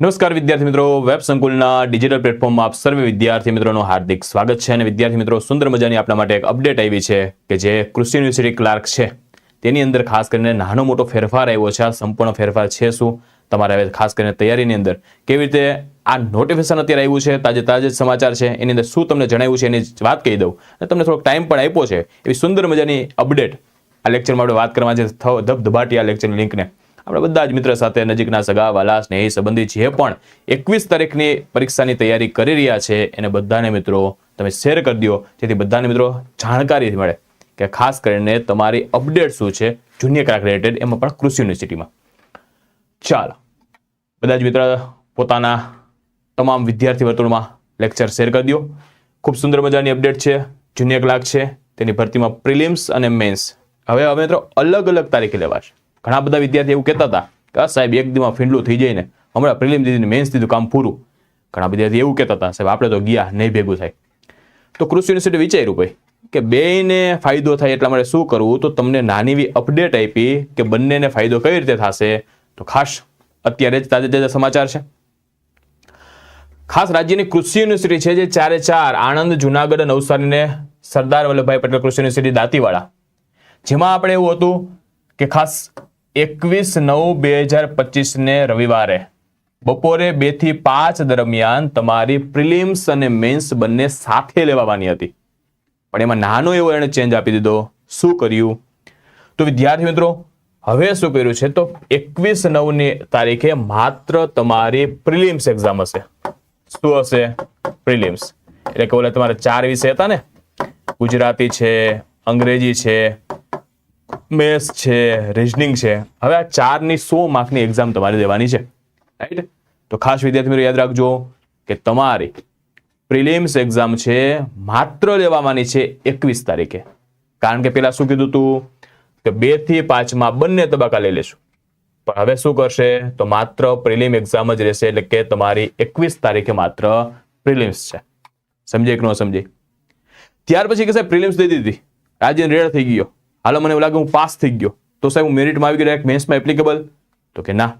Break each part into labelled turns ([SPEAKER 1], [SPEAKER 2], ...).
[SPEAKER 1] નમસ્કાર વિદ્યાર્થી મિત્રો, વેબ સંકુલના ડિજિટલ પ્લેટફોર્મમાં આપ સર્વે વિદ્યાર્થી મિત્રોનું હાર્દિક સ્વાગત છે અને વિદ્યાર્થી મિત્રો, સુંદર મજાની આપણા માટે એક અપડેટ આવી છે કે જે કૃષિ યુનિવર્સિટી ક્લાર્ક છે. તેની અંદર ખાસ કરીને નાનો મોટો ફેરફાર આવ્યો છે. આ સંપૂર્ણ ફેરફાર છે શું? તમારે હવે ખાસ કરીને તૈયારીની અંદર કેવી રીતે આ નોટિફિકેશન અત્યારે આવ્યું છે? તાજે તાજે સમાચાર છે. એની અંદર શું તમને જણાવ્યું છે એની વાત કહી દઉં. અને તમને થોડોક ટાઈમ પણ આપ્યો છે એવી સુંદર મજાની અપડેટ આ લેક્ચરમાં આપણે વાત કરવા જે ધબધબાટી આ લેક્ચરની લિંકને આપણે બધા જ મિત્ર સાથે નજીકના સગા, વાલા, સ્નેહી સંબંધી જે પણ એકવીસ તારીખની પરીક્ષાની તૈયારી કરી રહ્યા છે, એને બધાને મિત્રો તમે શેર કરી દો. જેથી બધાને મિત્રો જાણકારી મળે કે ખાસ કરીને તમારી અપડેટ શું છે જુનિયર ક્લાર્ક રિલેટેડ એમાં પણ કૃષિ યુનિવર્સિટીમાં ચાલો, બધા જ મિત્ર પોતાના તમામ વિદ્યાર્થી વર્તુળમાં લેક્ચર શેર કરી દો. ખૂબ સુંદર મજાની અપડેટ છે જુનિયર ક્લાર્ક છે, તેની ભરતીમાં પ્રિલિમ્સ અને મેન્સ હવે હવે મિત્રો અલગ અલગ તારીખે લેવાશે. ઘણા બધા વિદ્યાર્થી એવું કહેતા હતા કે સાહેબ, એક દીમાં ફીંડલું થઈ જાય ને. હમણાં પ્રિલિમ દીધીને મેન્સ દીધું કામ પૂરું. ઘણા વિદ્યાર્થી એવું કહેતા હતા, સાહેબ, આપણે તો ગયા, નહીં ભેગું થાય. તો કૃષિ યુનિવર્સિટી વિચાર્યું ભાઈ કે ને ફાયદો થાય એટલા માટે શું કરવું? તો તમને નાની એવી અપડેટ આપી કે બંનેને ફાયદો કઈ રીતે થશે? તો ખાસ અત્યારે જ તાજે તાજા સમાચાર છે. ખાસ રાજ્યની કૃષિ યુનિવર્સિટી છે જે ચારે ચાર આણંદ, જુનાગઢ નવસારીને સરદાર વલ્લભભાઈ પટેલ કૃષિ યુનિવર્સિટી દાંતીવાડા. જેમાં આપણે એવું હતું કે ખાસ એકવીસ નવ બે હજાર પચીસને રવિવારે બપોરે બેથી પાંચ દરમિયાન તમારી પ્રિલિમ્સ અને મેન્સ બંને સાથે લેવાવાની હતી. પણ એમાં નાનો એવો એણે ચેન્જ આપી દીધો. શું કર્યું? તો વિદ્યાર્થી મિત્રો, હવે શું કર્યું છે? તો એકવીસ નવની તારીખે માત્ર તમારી પ્રિલિમ્સ એક્ઝામ હશે. શું હશે? પ્રિલિમ્સ. એટલે કે બોલે તમારે ચાર વિષય હતા ને? ગુજરાતી છે, અંગ્રેજી છે મેથ્સ છે, રિઝનિંગ છે. હવે આ ચારની સો માર્કની એક્ઝામ તમારે દેવાની છે. રાઈટ તો ખાસ વિદ્યાર્થી મિત્રો યાદ રાખજો કે તમારી પ્રિલિમ્સ એક્ઝામ છે માત્ર લેવામાંની છે એકવીસ તારીખે. કારણ કે પેલા શું કીધું તું કે બેથી પાંચમાં બંને તબક્કા લઈ લેશું. પણ હવે શું કરશે? તો માત્ર પ્રિલિમ એક્ઝામ જ રહેશે એટલે કે તમારી એકવીસ તારીખે માત્ર પ્રિલિમ્સ છે. સમજે કે ન સમજે ત્યાર પછી કે સાહેબ પ્રિલિમ્સ દઈ દીધી. રાજ્ય રેડ થઈ ગયો. હાલો, મને એવું લાગે હું પાસ થઈ ગયો. તો સાહેબ, હું મેરિટમાં આવી ગયો મેન્સમાં એપ્લિકેબલ તો કે ના.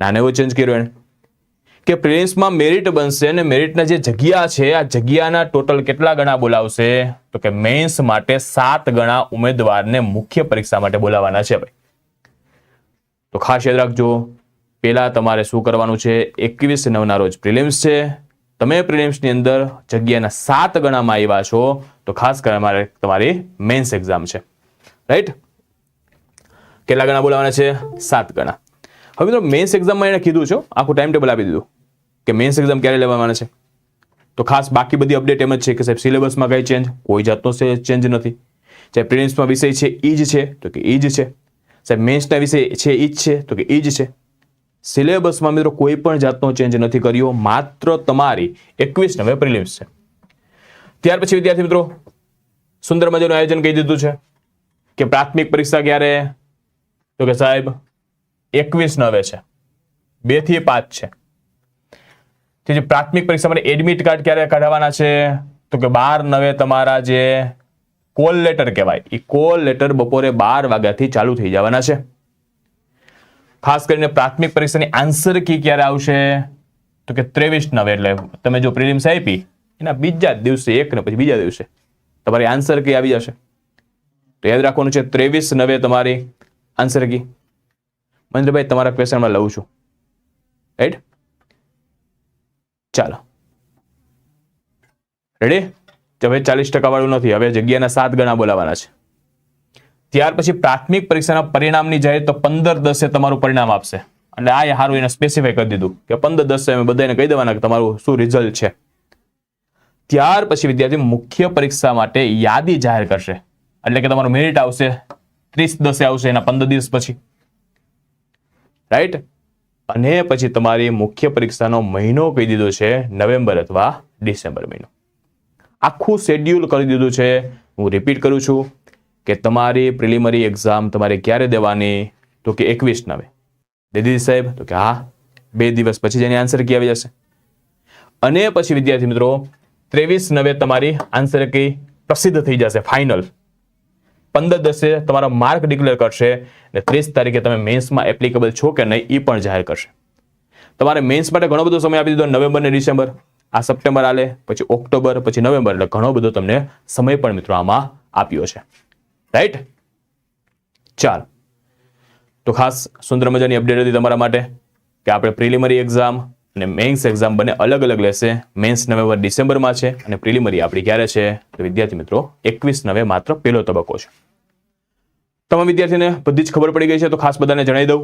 [SPEAKER 1] નાને એવો ચેન્જ કર્યો એને કે પ્રિલિમ્સમાં મેરિટ બનશે અને મેરિટના જે જગ્યા છે, આ જગ્યાના ટોટલ કેટલા ગણા બોલાવશે? તો કે મેન્સ માટે સાત ગણા ઉમેદવારને મુખ્ય પરીક્ષા માટે બોલાવવાના છે ભાઈ. તો ખાસ યાદ રાખજો પહેલા તમારે શું કરવાનું છે? એકવીસ નવના રોજ પ્રિલિમ્સ છે. તમે પ્રિલિમ્સની અંદર જગ્યાના સાત ગણામાં આવ્યા છો. તો ખાસ કરીને મારે તમારી મેન્સ એક્ઝામ છે. રાઈટ કેટલા ગણા બોલાવાના છે? સાત ગણા. હવે મિત્રો મેન્સ એક્ઝામમાં એને કીધું છે આખું ટાઈમ ટેબલ આપી દીધું. કે મેન્સ એક્ઝામ ક્યારે લેવાના છે? તો ખાસ બાકી બધી અપડેટ એમ જ છે કે સાહેબ સિલેબસમાં કઈ ચેન્જ કોઈ જાતનો ચેન્જ નથી. સાહેબ પ્રિલિમ્સમાં વિષય છે ઈ જ છે, તો કે ઈ જ છે. સાહેબ મેન્સના વિષય છે ઈ જ છે, તો કે ઈ જ છે. સિલેબસમાં મિત્રો કોઈ પણ જાતનો ચેન્જ નથી કર્યો, માત્ર તમારી એકવીસ નવે પ્રિલિમ્સ છે. ત્યાર પછી વિદ્યાર્થી મિત્રો, સુંદર મજાનું આયોજન કહી દીધું છે. કે પ્રાથમિક પરીક્ષા ક્યારે? તો કે સાહેબ, એકવીસ નવે છે. બેથી પાંચ છે. જે પ્રાથમિક પરીક્ષા માટે એડમિટ કાર્ડ ક્યારે કાઢવાના છે? તો કે બાર નવે તમારા જે કોલ લેટર કહેવાય એ કોલ લેટર બપોરે બાર વાગ્યાથી ચાલુ થઈ જવાના છે. ખાસ કરીને પ્રાથમિક પરીક્ષાની આન્સર કી ક્યારે આવશે? તો કે ત્રેવીસ નવે એટલે તમે જો પ્રિલિમ્સ આપી, એના બીજા દિવસે, એક ને પછી બીજા દિવસે તમારી આન્સર કી આવી જશે. તો યાદ રાખવાનું છે, ત્રેવીસ નવે તમારી આન્સર કી મહેન્દ્રભાઈ, તમારા ક્વેશ્ચનમાં લઉં છું. રાઈટ ચાલો. રેડી હવે ચાલીસ ટકા વાળું નથી, હવે જગ્યાના સાત ગણા બોલાવાના છે. ત્યાર પછી પ્રાથમિક પરીક્ષાના પરિણામની જાય તો પંદર દસે તમારું પરિણામ આપશે. એટલે આ હારું એને સ્પેસિફાઈ કરી દીધું, કે પંદર દસે અમે બધાને કહી દેવાના કે તમારું શું રિઝલ્ટ છે. ત્યાર પછી વિદ્યાર્થી મુખ્ય પરીક્ષા માટે યાદી જાહેર કરશે. એટલે કે તમારું મેરિટ આવશે ત્રીસ દસે આવશે એના પંદર દિવસ પછી. રાઈટ અને પછી તમારી મુખ્ય પરીક્ષાનો મહિનો કહી દીધો છે નવેમ્બર અથવા ડિસેમ્બર મહિનો. આખું શેડ્યુલ કરી દીધું છે. હું રિપીટ કરું છું કે તમારી પ્રિલિમરી એક્ઝામ તમારે ક્યારે દેવાની? તો કે એકવીસ નવે. દીદી સાહેબ? તો કે હા. બે દિવસ પછી જ આન્સર કી આવી જશે. અને પછી વિદ્યાર્થી મિત્રો, ત્રેવીસ નવે તમારી આન્સર કી પ્રસિદ્ધ થઈ જશે ફાઇનલ પંદર દસે તમારા માર્ક ડિક્લેર કરશે અને ત્રીસ તારીખે તમે મેન્સમાં એપ્લિકેબલ છો કે નહીં એ પણ જાહેર કરશે. તમારે મેન્સ માટે ઘણો બધો સમય આપી દીધો નવેમ્બર ને ડિસેમ્બર. આ સપ્ટેમ્બર આલે, પછી ઓક્ટોબર, પછી નવેમ્બર, એટલે ઘણો બધો તમને સમય પણ મિત્રો આમાં આપ્યો છે. રાઈટ ચાલ. તો ખાસ સુંદર મજાની અપડેટ હતી તમારા માટે કે આપણે પ્રિલિમરી એક્ઝામ અને મેન્સ એક્ઝામ બંને અલગ અલગ લેશે. મેન્સ નવેમ્બર, ડિસેમ્બરમાં છે અને પ્રિલિમરી આપણી ક્યારે છે? તો વિદ્યાર્થી મિત્રો, એકવીસ નવે માત્ર પહેલો તબક્કો છે. તમામ વિદ્યાર્થીને બધી જ ખબર પડી ગઈ છે, તો ખાસ બધાને જણાવી દઉં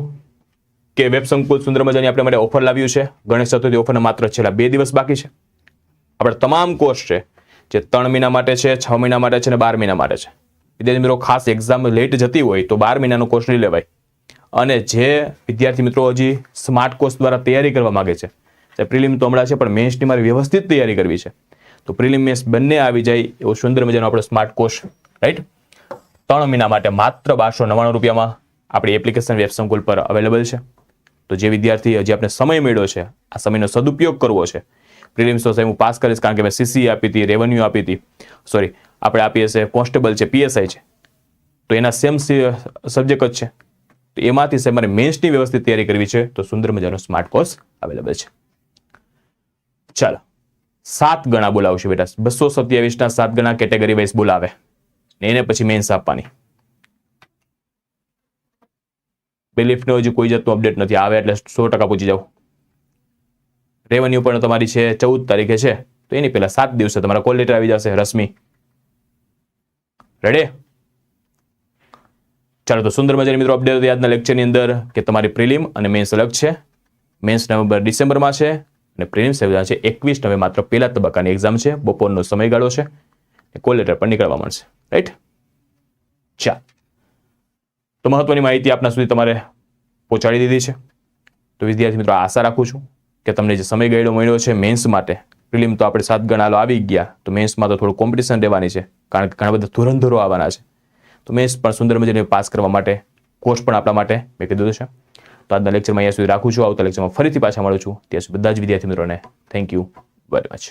[SPEAKER 1] કે વેબ સંકુલ સુંદર મજાની આપણે માટે ઓફર લાવ્યું છે. ગણેશ ચતુર્થી ઓફરના માત્ર છેલ્લા બે દિવસ બાકી છે. આપણે તમામ કોર્સ છે, જે ત્રણ મહિના માટે છે, છ મહિના માટે છે અને બાર મહિના માટે છે. વિદ્યાર્થી મિત્રો, ખાસ એક્ઝામ લેટ જતી હોય તો બાર મહિનાનો કોર્સ નહીં લેવાય. અને જે વિદ્યાર્થી મિત્રો હજી સ્માર્ટ કોર્સ દ્વારા તૈયારી કરવા માગે છે પ્રિલિમ તો હમણાં છે, પણ મેન્સની મારે વ્યવસ્થિત તૈયારી કરવી છે. તો પ્રિલિમ મેન્સ બંને આવી જાય એવો સુંદર મજાનો આપણો સ્માર્ટ કોર્સ રાઈટ ત્રણ મહિના માટે માત્ર બારસો નવ્વાણું રૂપિયામાં આપણી એપ્લિકેશન વેબ સંકુલ પર અવેલેબલ છે. તો જે વિદ્યાર્થી હજી આપણે સમય મેળવ્યો છે, આ સમયનો સદુપયોગ કરવો છે પ્રિલિમ્સ તો હું પાસ કરીશ કારણ કે મેં સીસી આપી હતી રેવન્યુ આપી હતી. સોરી આપણે આપીએ છીએ કોન્સ્ટેબલ છે પીએસઆઈ છે. તો એના સેમ સબ્જેક્ટ જ છે. તો એમાંથી સાહેબ મારે મેન્સની વ્યવસ્થિત તૈયારી કરવી છે. તો સુંદર મજાનો સ્માર્ટ કોર્સ અવેલેબલ છે. ચાલો, સાત ગણા બોલાવશે બેટા. બસો સત્યાવીસના સાત ગણા કેટેગરી વાઇઝ બોલાવે. ને એને પછી મેન્સ આપવાની બેલિફ્ટનો હજી કોઈ જાતનું અપડેટ નથી. આવે એટલે સો ટકા પૂછી જાવ રેવન્યુ પણ તમારી છે, ચૌદ તારીખે છે. તો એની પહેલા સાત દિવસે તમારા કોલ લેટર આવી જશે, રશ્મિ. રેડે ચાલો તો સુંદર મજાની મિત્રો અપડેટ હતી આજના લેક્ચરની અંદર કે તમારી પ્રિલિમ અને મેન્સ અલગ છે. મેન્સ નવેમ્બર, ડિસેમ્બરમાં છે અને પ્રિલિમ્સ એક્ઝામ છે એકવીસ નવે, માત્ર પહેલા તબક્કાની એક્ઝામ છે. બપોરનો સમયગાળો છે. કોલ લેટર પણ નીકળવા મળશે. રાઈટ ચા તો મહત્વની માહિતી આપના સુધી તમારે પહોંચાડી દીધી છે. તો વિદ્યાર્થી મિત્રો, આશા રાખું છું કે તમને જે સમય સમયગાળો મળ્યો છે મેન્સ માટે પ્રિલિમ તો આપણે સાત ગણાલો આવી ગયા, તો મેન્સમાં તો થોડું કોમ્પિટિશન રહેવાની છે, કારણ કે ઘણા બધા ધુરંધરો આવવાના છે. તો મેન્સ પણ સુંદર મજાને પાસ કરવા માટે કોર્સ પણ આપણા માટે મેં કીધું છે તો આજના લેક્ચરમાં અહીંયા સુધી રાખું છું. આવતા લેક્ચરમાં ફરીથી પાછા મળું છું. ત્યાં સુધી બધા જ વિદ્યાર્થી મિત્રોને થેન્ક યુ વેરી મચ